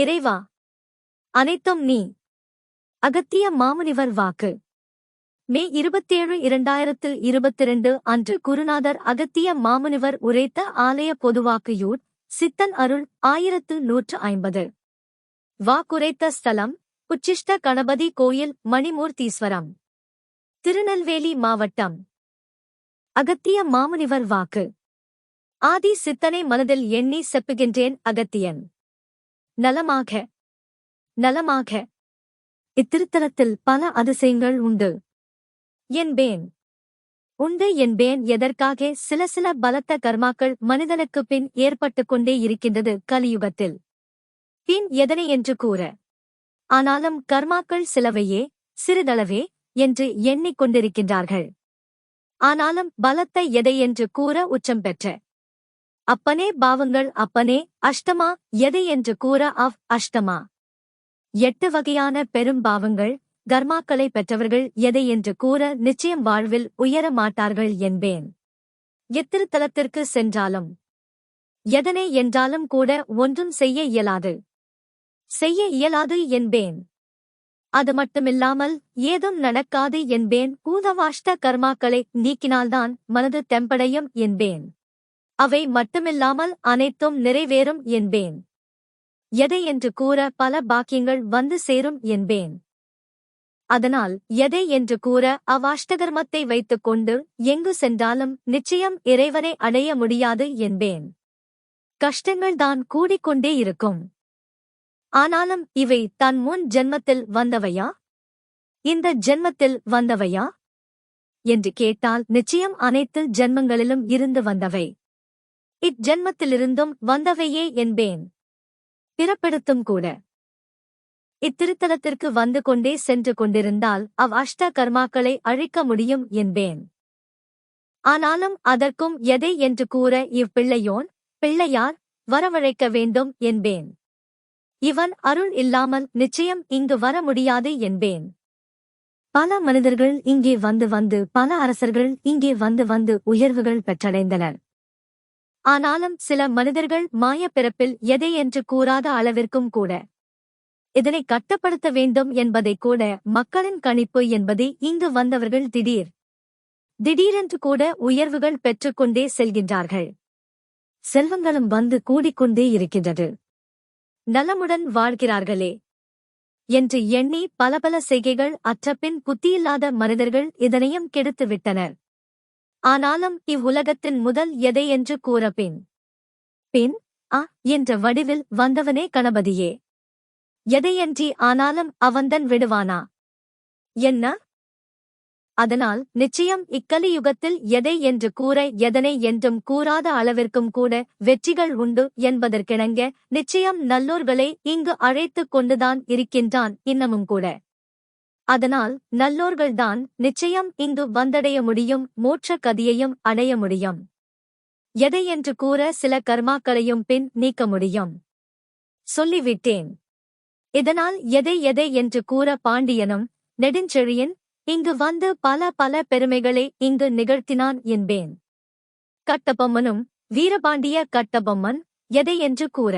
இறைவா அனைத்தும் நீ. அகத்திய மாமுனிவர் வாக்கு. மே இருபத்தேழு இரண்டாயிரத்து இருபத்திரண்டு அன்று குருநாதர் அகத்திய மாமுனிவர் உரைத்த ஆலய பொதுவாக்கையூர் சித்தன் அருள் ஆயிரத்து நூற்று ஐம்பது. வாக்குரைத்த ஸ்தலம் உச்சிஷ்ட கணபதி கோயில் மணிமூர்த்தீஸ்வரம். திருநெல்வேலி மாவட்டம். அகத்திய மாமுனிவர் வாக்கு. ஆதி சித்தனை மனதில் எண்ணி செப்புகின்றேன் அகத்தியன். நலமாக. நலமாக. இத்திருத்தலத்தில் பல அதிசயங்கள் உண்டு. என்பேன் உண்டு என்பேன் எதற்காக சில சில பலத்த கர்மாக்கள் மனிதனுக்கு பின் ஏற்பட்டுக் கொண்டே இருக்கின்றது கலியுகத்தில். பின் எதனை என்று கூற. ஆனாலும் கர்மாக்கள் சிலவையே சிறிதளவே என்று எண்ணிக்கொண்டிருக்கின்றார்கள் ஆனாலும் பலத்தை எதை என்று கூற உச்சம் பெற்ற. அப்பனே பாவங்கள் அப்பனே அஷ்டமா? எதை என்று கூற அவ் அஷ்டமா? எட்டு வகையான பெரும் பாவங்கள் கர்மாக்களை பெற்றவர்கள் எதை என்று கூற நிச்சயம் வாழ்வில் உயர மாட்டார்கள் என்பேன். எத்திருத்தலத்திற்கு சென்றாலும் எதனை என்றாலும் கூட ஒன்றும் செய்ய இயலாது. செய்ய இயலாது என்பேன். அது மட்டுமில்லாமல் ஏதும் நடக்காது என்பேன். பூதவாஷ்ட கர்மாக்களை நீக்கினால்தான் மனது தெம்படையும் என்பேன். அவை மட்டுமில்லாமல் அனைத்தும் நிறைவேறும் என்பேன். எதை என்று கூற பல பாக்கியங்கள் வந்து சேரும் என்பேன். அதனால் எதை என்று கூற அவாஷ்டகர்மத்தை வைத்துக் கொண்டு எங்கு சென்றாலும் நிச்சயம் இறைவனை அடைய முடியாது என்பேன். கஷ்டங்கள்தான் கூடிக்கொண்டே இருக்கும். ஆனாலும் இவை தன் முன் ஜென்மத்தில் வந்தவையா? இந்த ஜென்மத்தில் வந்தவையா? என்று கேட்டால் நிச்சயம் அனைத்து ஜென்மங்களிலும் இருந்து வந்தவை. இஜ்ஜென்மத்திலிருந்தும் வந்தவையே என்பேன். பிறப்பெடுத்தும் கூட. இத்திருத்தலத்திற்கு வந்து கொண்டே சென்று கொண்டிருந்தால் அவ் அஷ்ட கர்மாக்களை அழிக்க முடியும் என்பேன். ஆனாலும் அதற்கும் எதை என்று கூற இவ்பிள்ளையோன் பிள்ளையார் வரவழைக்க வேண்டும் என்பேன். இவன் அருள் இல்லாமல் நிச்சயம் இங்கு வர முடியாது என்பேன். பல மனிதர்கள் இங்கே வந்து வந்து பல அரசர்கள் இங்கே வந்து வந்து உயர்வுகள் பெற்றடைந்தனர். ஆனாலும் சில மனிதர்கள் மாய பிறப்பில் எதை என்று கூறாத அளவிற்கும் கூட இதனை கட்டப்படுத்த வேண்டும் என்பதை கூட மக்களின் கணிப்பு என்பது இங்கு வந்தவர்கள் திடீர் திடீரென்று கூட உயர்வுகள் பெற்றுக்கொண்டே செல்கின்றார்கள். செல்வங்களும் வந்து கூடிக்கொண்டே இருக்கின்றது. நலமுடன் வாழ்கிறார்களே என்று எண்ணி பல பல செய்கைகள் அற்றபின் புத்தியில்லாத மனிதர்கள் இதனையும் கெடுத்துவிட்டனர். ஆனாலும் இவ்வுலகத்தின் முதல் எதை என்று கூறப்பேன். பின் அ என்ற வடிவில் வந்தவனே கணபதியே. எதையன்றி ஆனாலும் அவன்தன் விடுவானா? என்ன? அதனால் நிச்சயம் இக்கலியுகத்தில் எதை என்று கூற எதனை என்றும் கூறாத அளவிற்கும் கூட வெற்றிகள் உண்டு என்பதற்கிணங்க நிச்சயம் நல்லோர்களை இங்கு அழைத்துக் கொண்டுதான் இருக்கின்றான் இன்னமும் கூட. அதனால் நல்லோர்கள்தான் நிச்சயம் இங்கு வந்தடைய முடியும் மோட்ச கதியையும் அடைய முடியும். எதை என்று கூற சில கர்மாக்களையும் பின் நீக்க முடியும். சொல்லிவிட்டேன். இதனால் எதை எதை என்று கூற பாண்டியனும் நெடுஞ்செழியன் இங்கு வந்து பல பல பெருமைகளை இங்கு நிகழ்த்தினான் என்பேன். கட்டபொம்மனும் வீரபாண்டிய கட்டபொம்மன் எதை என்று கூற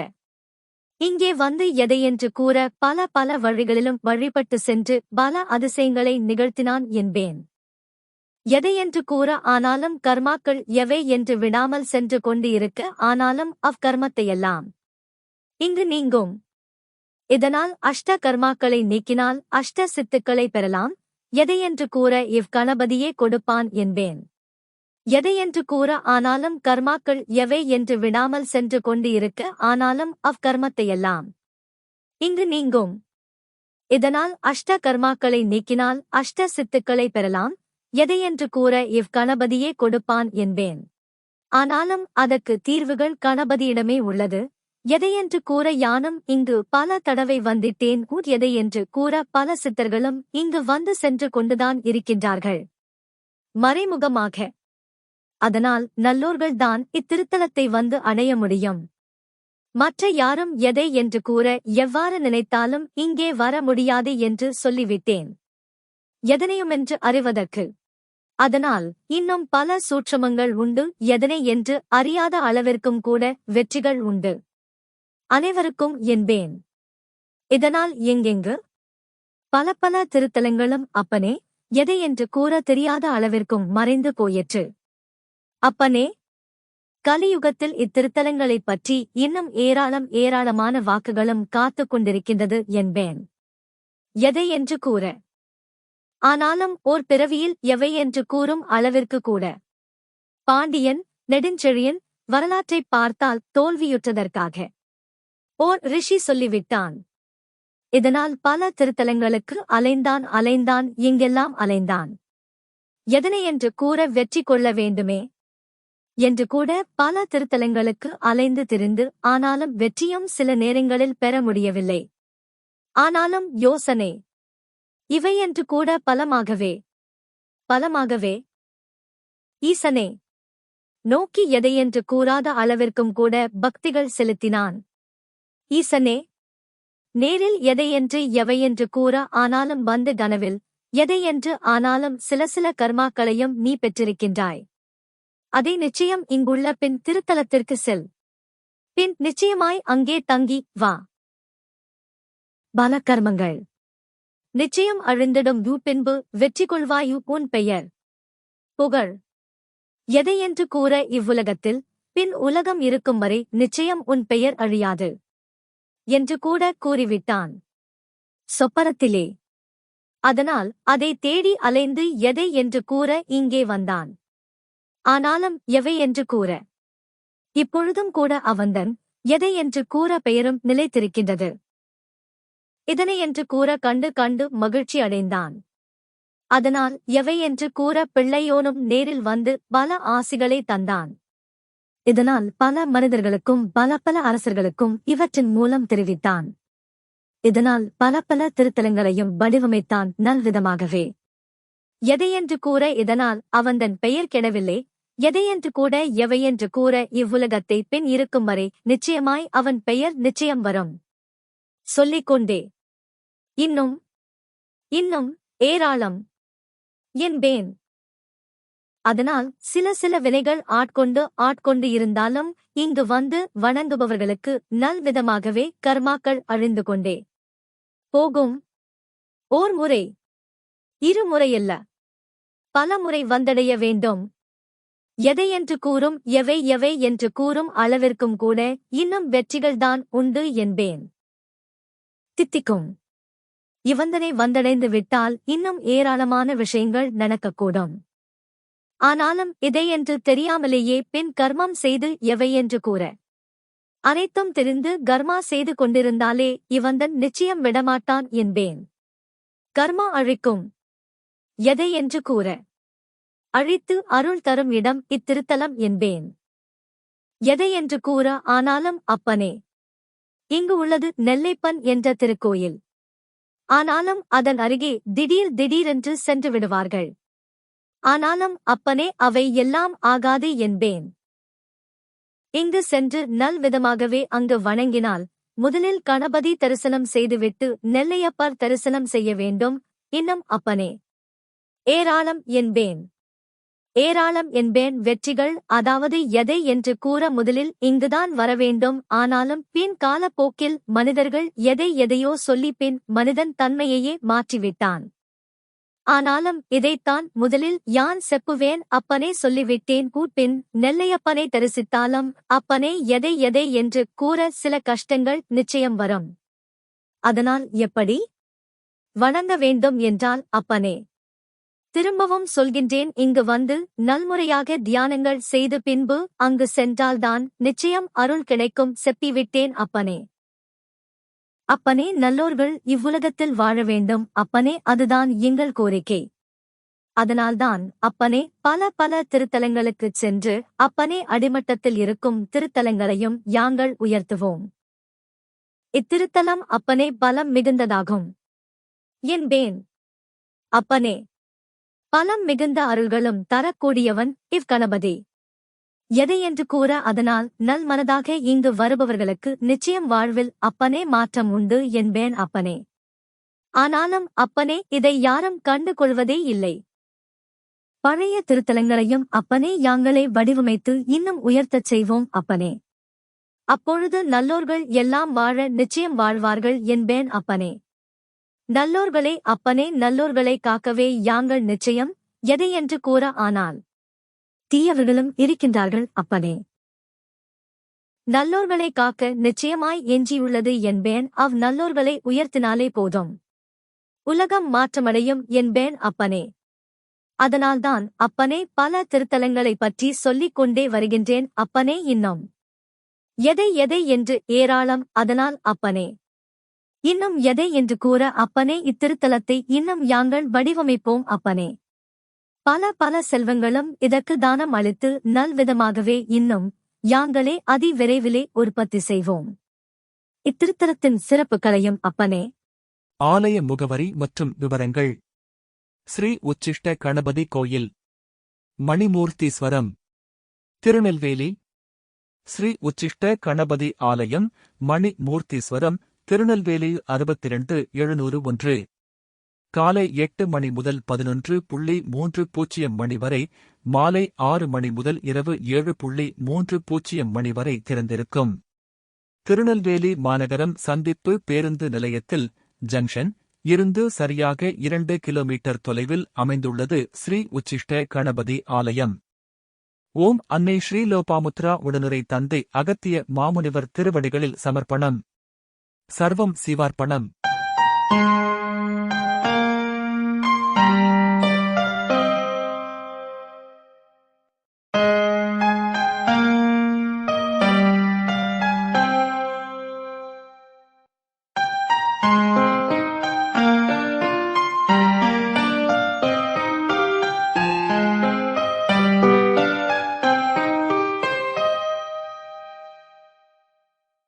இங்கே வந்து எதையென்று கூற பல பல வழிகளிலும் வழிபட்டு சென்று பல அதிசயங்களை நிகழ்த்தினான் என்பேன். எதையென்று கூற ஆனாலும் கர்மாக்கள் எவை என்று விடாமல் சென்று கொண்டு இருக்க ஆனாலும் அவ்கர்மத்தையெல்லாம் இங்கு நீங்கும். இதனால் அஷ்ட கர்மாக்களை நீக்கினால் அஷ்ட சித்துக்களை பெறலாம். எதையென்று கூற இவ் கணபதியே கொடுப்பான் என்பேன். எதையென்று கூற ஆனாலும் கர்மாக்கள் எவை என்று விடாமல் சென்று கொண்டு இருக்க ஆனாலும் அவ்கர்மத்தையெல்லாம் இங்கு நீங்கும். இதனால் அஷ்ட கர்மாக்களை நீக்கினால் அஷ்ட சித்துக்களை பெறலாம். எதையென்று கூற இவ் கணபதியே கொடுப்பான் என்பேன். ஆனாலும் அதற்கு தீர்வுகள் கணபதியிடமே உள்ளது. எதையென்று கூற யானும் இங்கு பல தடவை வந்திட்டேன். ஊர் எதையென்று கூற பல சித்தர்களும் இங்கு வந்து சென்று கொண்டுதான் இருக்கின்றார்கள். மறைமுகமாக அதனால் நல்லோர்கள்தான் இத்திருத்தலத்தை வந்து அடைய முடியும். மற்ற யாரும் எதை என்று கூற எவ்வாறு நினைத்தாலும் இங்கே வர முடியாது என்று சொல்லிவிட்டேன். எதனையுமென்று அறிவதற்கு. அதனால் இன்னும் பல சூட்சமங்கள் உண்டு எதனை என்று அறியாத அளவிற்கும் கூட வெற்றிகள் உண்டு. அனைவருக்கும் என்பேன். இதனால் எங்கெங்கு? பல பல திருத்தலங்களும் அப்பனே எதை என்று கூற தெரியாத அளவிற்கும் மறைந்து போயிற்று. அப்பனே கலியுகத்தில் இத்திருத்தலங்களைப் பற்றி இன்னும் ஏராளம் ஏராளமான வாக்குகளும் காத்துக் கொண்டிருக்கின்றது என்பேன். எதை என்று கூற? ஆனாலும் ஓர் பிறவியில் எவை என்று கூறும் அளவிற்கு கூட. பாண்டியன் நெடுஞ்செழியன் வரலாற்றைப் பார்த்தால் தோல்வியுற்றதற்காக. ஓர் ரிஷி சொல்லிவிட்டான் இதனால் பல திருத்தலங்களுக்கு அலைந்தான் அலைந்தான் இங்கெல்லாம் அலைந்தான். எதனை என்று கூற வெற்றி கொள்ள வேண்டுமே? என்று கூட பல திருத்தலங்களுக்கு அலைந்து திரிந்து ஆனாலும் வெற்றியும் சில நேரங்களில் பெற முடியவில்லை. ஆனாலும் யோசனை. இவை என்று கூட பலமாகவே. பலமாகவே. ஈசனே. நோக்கி எதையென்று கூறாத அளவிற்கும் கூட பக்திகள் செலுத்தினான். ஈசனே. நேரில் எதையென்று எவையென்று கூற ஆனாலும் வந்து கனவில் எதையென்று ஆனாலும் சில சில கர்மாக்களையும் நீ பெற்றிருக்கின்றாய். அதை நிச்சயம் இங்குள்ள பின் திருத்தலத்திற்கு செல். பின் நிச்சயமாய் அங்கே தங்கி வா. பலகர்மங்கள். நிச்சயம் அழிந்திடும் யூ பின்பு வெற்றி கொள்வாயு உன் பெயர். புகழ். எதையென்று கூற இவ்வுலகத்தில் பின் உலகம் இருக்கும் வரை நிச்சயம் உன் பெயர் அழியாது. என்று கூட கூறிவிட்டான். சொப்பரத்திலே அதனால் அதை தேடி அலைந்து எதை என்று கூற இங்கே வந்தான். ஆனாலும் எவை என்று கூற. இப்பொழுதும் கூட அவந்தன் எதை என்று கூற பெயரும் நிலைத்திருக்கின்றது. இதனை என்று கூற கண்டு கண்டு மகிழ்ச்சி அடைந்தான். அதனால் எவை என்று கூற பிள்ளையோனும் நேரில் வந்து பல ஆசிகளை தந்தான். இதனால் பல மனிதர்களுக்கும் பல பல அரசர்களுக்கும் இவற்றின் மூலம் தெரிவித்தான். இதனால் பல பல திருத்தலங்களையும் வடிவமைத்தான் நல்விதமாகவே. எதையென்று கூற இதனால் அவந்தன் பெயர் கெடவில்லை? எதையென்று கூட எவையென்று கூற இவ்வுலகத்தை பின் இருக்கும் வரை நிச்சயமாய் அவன் பெயர் நிச்சயம் வரும். சொல்லிக் கொண்டே. இன்னும். இன்னும். ஏராளம். என்பேன். அதனால் சில சில வினைகள் ஆட்கொண்டு ஆட்கொண்டு இருந்தாலும் இங்கு வந்து வணங்குபவர்களுக்கு நல்விதமாகவே கர்மாக்கள் அழிந்து கொண்டே. போகும். ஓர் முறை. இருமுறையல்ல பல முறை வந்தடைய வேண்டும். எதையென்று கூறும் எவை எவை என்று கூறும் அளவிற்கும் கூட இன்னும் வெற்றிகள்தான் உண்டு என்பேன். தித்திக்கும். இவந்தனை வந்தடைந்து விட்டால் இன்னும் ஏராளமான விஷயங்கள் நடக்கக்கூடும். ஆனாலும் இதையென்று தெரியாமலேயே பின் கர்மம் செய்து எவையென்று கூற. அனைத்தும் தெரிந்து கர்மா செய்து கொண்டிருந்தாலே இவந்தன் நிச்சயம் விடமாட்டான் என்பேன். கர்மா அழிக்கும். எதை என்று கூற? அழித்து அருள் தரும் இடம் இத்திருத்தலம் என்பேன். எதை என்று கூற? ஆனாலும் அப்பனே இங்கு உள்ளது நெல்லைப்பன் என்ற திருக்கோயில். ஆனாலும் அதன் அருகே திடீர் திடீரென்று சென்று விடுவார்கள். ஆனாலும் அப்பனே அவை எல்லாம் ஆகாது என்பேன். இங்கு சென்று நல்விதமாகவே அங்கு வணங்கினால் முதலில் கணபதி தரிசனம் செய்துவிட்டு நெல்லையப்பர் தரிசனம் செய்ய வேண்டும். இன்னும் அப்பனே ஏராளம் என்பேன். ஏராளம் என்பேன் வெற்றிகள் அதாவது எதை என்று கூற முதலில் இங்குதான் வரவேண்டும். ஆனாலும் பின் காலப்போக்கில் மனிதர்கள் எதை எதையோ சொல்லி பின் மனிதன் தன்மையையே மாற்றிவிட்டான். ஆனாலும் இதைத்தான் முதலில் யான் செப்புவேன் அப்பனே சொல்லிவிட்டேன். கூட்பின் நெல்லையப்பனை தரிசித்தாலும் அப்பனே எதை எதை என்று கூற சில கஷ்டங்கள் நிச்சயம் வரும். அதனால் எப்படி? வணங்க வேண்டும் என்றால் அப்பனே. திரும்பவும் சொல்கின்றேன் இங்கு வந்து நல்முறையாக தியானங்கள் செய்து பின்பு அங்கு சென்றால்தான் நிச்சயம் அருள் கிடைக்கும் செப்பிவிட்டேன் அப்பனே. அப்பனே நல்லோர்கள் இவ்வுலகத்தில் வாழ வேண்டும் அப்பனே அதுதான் எங்கள் கோரிக்கை. அதனால்தான் அப்பனே பல பல திருத்தலங்களுக்குச் சென்று அப்பனே அடிமட்டத்தில் இருக்கும் திருத்தலங்களையும் யாங்கள் உயர்த்துவோம். இத்திருத்தலம் அப்பனே பலம் மிகுந்ததாகும். என்பேன். அப்பனே பலம் மிகுந்த அருள்களும் தரக்கூடியவன் இவ்கணபதி எதையென்று கூற அதனால் நல் மனதாக இங்கு வருபவர்களுக்கு நிச்சயம் வாழ்வில் அப்பனே மாற்றம் உண்டு என்பேன் அப்பனே. ஆனாலும் அப்பனே இதை யாரும் கண்டு கொள்வதே இல்லை. பழைய திருத்தலங்களையும் அப்பனே யாங்களே வடிவமைத்து இன்னும் உயர்த்தச் செய்வோம் அப்பனே. அப்பொழுது நல்லோர்கள் எல்லாம் வாழ நிச்சயம் வாழ்வார்கள் என்பேன் அப்பனே. நல்லோர்களே அப்பனே நல்லோர்களை காக்கவே யாங்கள் நிச்சயம்? எதை என்று கூற ஆனால் தீயவர்களும் இருக்கின்றார்கள் அப்பனே. நல்லோர்களை காக்க நிச்சயமாய் எஞ்சியுள்ளது என்பேன் அவ் நல்லோர்களை உயர்த்தினாலே போதும். உலகம் மாற்றமடையும் என்பேன் அப்பனே. அதனால்தான் அப்பனே பல திருத்தலங்களைப் பற்றி சொல்லிக் கொண்டே வருகின்றேன் அப்பனே இன்னும். எதை எதை என்று ஏராளம் அதனால் அப்பனே. இன்னும் எதை என்று கூற அப்பனே இத்திருத்தலத்தை இன்னும் யாங்கள் வடிவமைப்போம் அப்பனே. பல பல செல்வங்களும் இதற்கு தானம் அளித்து நல்விதமாகவே இன்னும் யாங்களே அதி விரைவிலே உற்பத்தி செய்வோம். இத்திருத்தலத்தின் சிறப்புகளையும் அப்பனே. ஆலய முகவரி மற்றும் விவரங்கள். ஸ்ரீ உச்சிஷ்ட கணபதி கோயில். மணிமூர்த்தீஸ்வரம். திருநெல்வேலி. ஸ்ரீ உச்சிஷ்ட கணபதி ஆலயம் மணிமூர்த்தீஸ்வரம் திருநெல்வேலி அறுபத்திரண்டு எழுநூறு ஒன்று. காலை எட்டு மணி முதல் பதினொன்று புள்ளி மூன்று பூஜ்ஜியம் மணி வரை மாலை ஆறு மணி முதல் இரவு ஏழு புள்ளி மூன்று பூஜ்ஜியம் மணி வரை திறந்திருக்கும். திருநெல்வேலி மாநகரம் சந்திப்பு பேருந்து நிலையத்தில் ஜங்ஷன் இருந்து சரியாக இரண்டு கிலோமீட்டர் தொலைவில் அமைந்துள்ளது ஸ்ரீ உச்சிஷ்ட கணபதி ஆலயம். ஓம் அன்னை ஸ்ரீலோபாமுத்ரா உடனுரை தந்தை அகத்திய மாமுனிவர் திருவடிகளில் சமர்ப்பணம். சர்வம் சிவார்ப்பணம்.